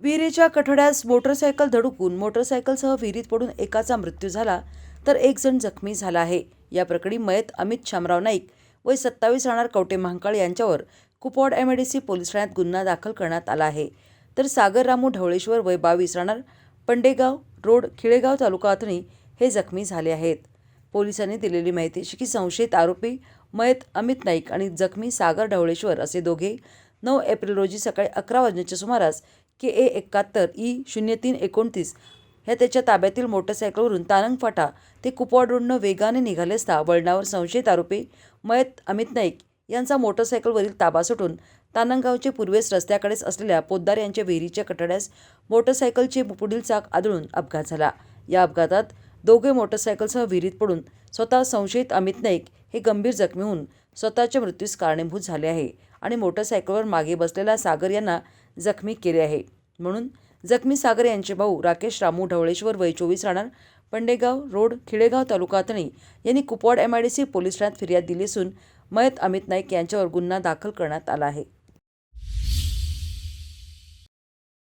विहिरीच्या कठड्यास मोटरसायकल धडकून मोटरसायकलसह विहिरीत पडून एकाचा मृत्यू झाला तर एक जण जखमी झाला आहे. या प्रकरणी मयत अमित शामराव नाईक वय सत्तावीस राहणार कवटे महांकाळ यांच्यावर Kupwad M D C police ठाण्यात गुन्हा दाखल करण्यात आला आहे. तर सागर रामू ढवळेश्वर वय बावीस राहणार पंडेगाव रोड खिळेगाव तालुका अथणी हे जखमी झाले आहेत. पोलिसांनी दिलेली माहिती अशी की संशयित आरोपी मयत अमित नाईक आणि जखमी सागर ढवळेश्वर असे दोघे नऊ एप्रिल रोजी सकाळी अकरा वाजण्याच्या सुमारास के ए एकाहत्तर ई शून्य तीन एकोणतीस ह्या त्याच्या ताब्यातील मोटरसायकलवरून तानंग फाटा. ते कुपवाड रोडनं वेगाने निघाले असता वळणावर संशयित आरोपी मयत अमित नाईक यांचा मोटरसायकलवरील ताबा सुटून तानंगावचे पूर्वेस रस्त्याकडेच असलेल्या पोद्दार यांच्या विहिरीच्या कठड्यास मोटरसायकलचे पुढील चाक आदळून अपघात झाला. या अपघातात दोघे मोटरसायकलसह विहिरीत पडून स्वतः संशयित अमित नाईक हे गंभीर जखमी होऊन स्वतःच्या मृत्यूस कारणीभूत झाले आहे आणि मोटरसायकलवर मागे बसलेला सागर यांना जखमी केले आहे. म्हणून जखमी सागर यांचे भाऊ राकेश रामू ढवळेश्वर वय चोवीस राहणार. पंडेगाव रोड खिळेगाव तालुका अतणी यांनी Kupwad M I D C police ठाण्यात फिर्याद दिली असून मयत अमित नाईक यांच्यावर गुन्हा दाखल करण्यात आला आहे.